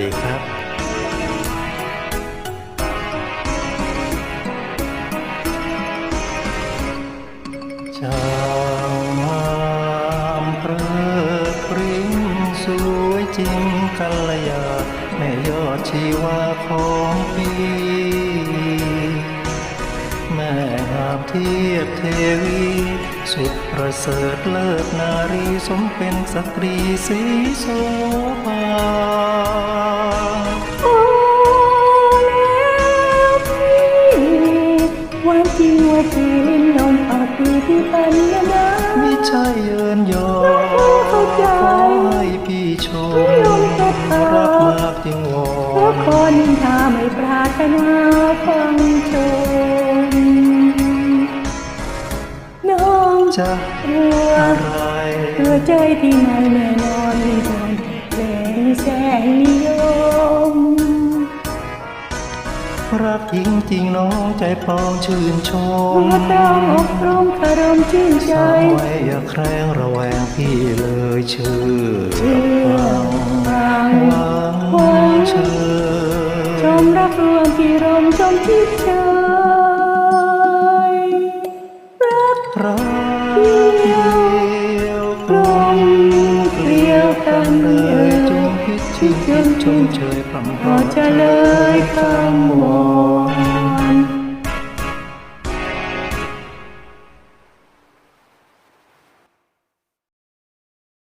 ดีครับชามงามเพลิดปริ้งสวยจริงกัลยาแม่ยอดชีวาของพี่ เทียบเทวี สุดประเสริฐเลิศนารีสมเป็นสตรีสีโสภาโอ้แล้วพี่วันจริงว่าจีลิ้นนมออกปีที่ปัญญานาไม่ใช่เยินยอเข้าใจขอให้พี่ชมไม่ยอมจะตารักมากจึงวอเพราะนคนทาไม่ปรารถนาฟัง จะรัวอะไรเพื่อใจที่ไม่แน่นอนมีตอนแสงแสงนิยม รักจริงจริงน้องใจพร้อมชื่นชมเมื่อต้องอบรมคารมชื่นใจสวไว้อย่าแครงระแวงพี่เลยเชื่อฟังฟังหวังเชื่ชอมรักรวมที่รมชมที่ใจรั กลมเกลียวกันเลยจงพิชิตชมเชยพรำพพอจะเลยคำวอน